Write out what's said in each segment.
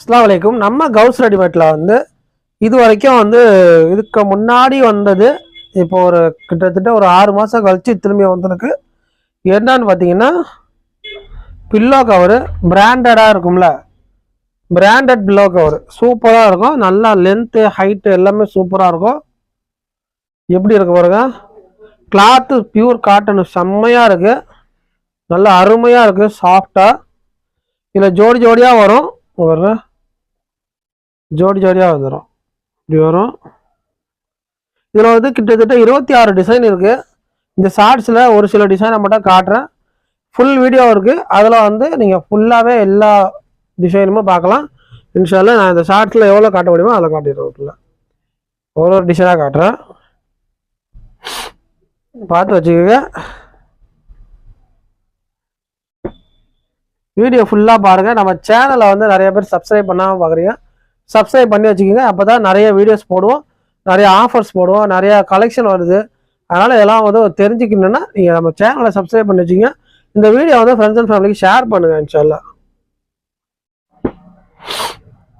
அஸ்லாம் வலைக்கும் நம்ம கவுஸ் ரெடிமேட்டில் வந்து இது வரைக்கும் வந்து இதுக்கு முன்னாடி வந்தது இப்போ ஒரு கிட்டத்தட்ட ஒரு ஆறு மாதம் கழிச்சு திரும்பி வந்திருக்கு. என்னன்னு பார்த்தீங்கன்னா பில்லோ கவரு பிராண்டடாக இருக்கும்ல. Branded pillow cover. சூப்பராக இருக்கும். நல்லா லென்த்து ஹைட்டு எல்லாமே சூப்பராக இருக்கும். எப்படி இருக்கு பாருங்க. கிளாத்து பியூர் காட்டன் செம்மையாக இருக்குது நல்லா அருமையாக இருக்குது சாஃப்டாக இதில் ஜோடி ஜோடியாக வரும். பாருங்கள் ஜோடி ஜோடியாக வந்துடும் இப்படி வரும். இதில் வந்து கிட்டத்தட்ட இருபத்தி ஆறு டிசைன் இருக்குது இந்த ஷார்ட்ஸில் ஒரு சில டிசைனை மட்டும் காட்டுறேன். ஃபுல் வீடியோ இருக்குது அதில் வந்து நீங்கள் ஃபுல்லாகவே எல்லா டிசைனுமே பார்க்கலாம். இன்ஷால்ல நான் இந்த ஷார்ட்ஸில் எவ்வளோ காட்ட முடியுமோ அதில் காட்டிடுறேன் ஃபுல்லாக ஒரு ஒரு டிசைனாக காட்டுறேன். பார்த்து வச்சுக்கோங்க. வீடியோ ஃபுல்லாக பாருங்கள் நம்ம சேனலை வந்து நிறைய பேர் சப்ஸ்கிரைப் பண்ணாமல் பார்க்குறீங்க சப்ஸ்கிரைப் பண்ணி வச்சுக்கோங்க. அப்போ தான் நிறைய வீடியோஸ் போடுவோம். நிறைய ஆஃபர்ஸ் போடுவோம். நிறைய கலெக்ஷன் வருது. அதனால் இதெல்லாம் வந்து தெரிஞ்சுக்கணுன்னா நீங்கள் நம்ம சேனலை சப்ஸ்கிரைப் பண்ணி வச்சுக்கோங்க. இந்த வீடியோ வந்து ஃப்ரெண்ட்ஸ் அண்ட் ஃபேமிலிக்கு ஷேர் பண்ணுங்கள் இன்ஷால்லா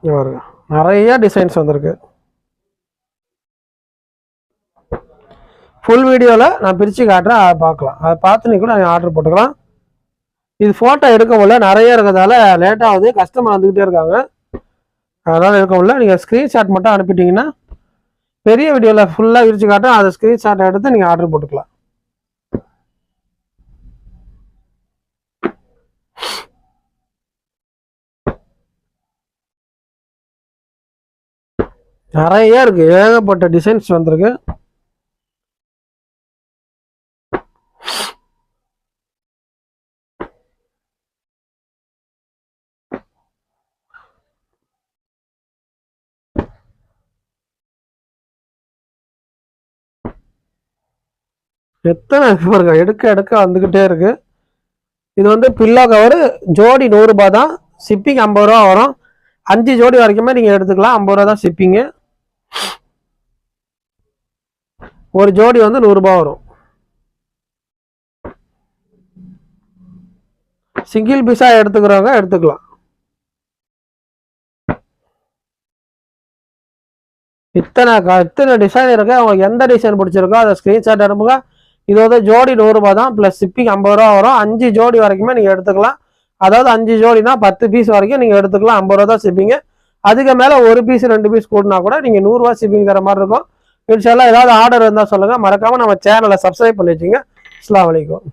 பாருங்க. நிறைய டிசைன்ஸ் வந்திருக்கு. ஃபுல் வீடியோவில் நான் பிரித்து காட்டுறேன். அதை பார்க்கலாம். அதை பார்த்து நீ கூட நீங்கள் ஆர்டர் போட்டுக்கலாம். இது ஃபோட்டோ எடுக்க முடியல. நிறைய இருக்கிறதால லேட்டாக வந்து கஸ்டமர் வந்துக்கிட்டே இருக்காங்க. அதனால் இருக்க முடியல. நீங்கள் ஸ்க்ரீன்ஷாட் மட்டும் அனுப்பிட்டீங்கன்னா பெரிய வீடியோவில் ஃபுல்லாக விரிச்சு காட்டும் அதை ஸ்க்ரீன்ஷாட் எடுத்து நீங்கள் ஆர்டர் போட்டுக்கலாம். நிறைய இருக்கு. ஏகப்பட்ட டிசைன்ஸ் வந்திருக்கு. எத்தனை இருக்கு பாருங்க. எடுக்க எடுக்க வந்துக்கிட்டே இருக்கு. இது வந்து பில்லோ கவர் ஜோடி நூறுரூபா தான். ஷிப்பிங் ஐம்பது ரூபா வரும். அஞ்சு ஜோடி வரைக்குமே நீங்கள் எடுத்துக்கலாம். ஐம்பது ரூபா தான் ஷிப்பிங்கு ஒரு ஜோடி வந்து நூறுரூபா வரும். சிங்கிள் பீஸாக எடுத்துக்கிறவங்க எடுத்துக்கலாம். இத்தனை இத்தனை டிசைன் இருக்கு. உங்களுக்கு எந்த டிசைன் பிடிச்சிருக்கோ அதை ஸ்க்ரீன்ஷாட் அனுப்புங்க. இது வந்து ஜோடி நூறுரூபா தான் ப்ளஸ் சிப்பிக்கு ஐம்பது ரூபா வரும். அஞ்சு ஜோடி வரைக்குமே நீங்கள் எடுத்துக்கலாம். அதாவது அஞ்சு ஜோடினா பத்து பீஸ் வரைக்கும் நீங்கள் எடுத்துக்கலாம். ஐம்பது ரூபா தான் சிப்பிங்க அதுக்கு மேலே ஒரு பீஸ் ரெண்டு பீஸ் கூட்டினா கூட நீங்கள் நூறுரூவா சிப்பிங் தர மாதிரி இருக்கும். இன்ஷால்லா ஏதாவது ஆர்டர் இருந்தால் சொல்லுங்கள் மறக்காமல் நம்ம சேனலை சப்ஸ்கிரைப் பண்ணி வச்சுங்க அஸ்லாம் வலைக்கம்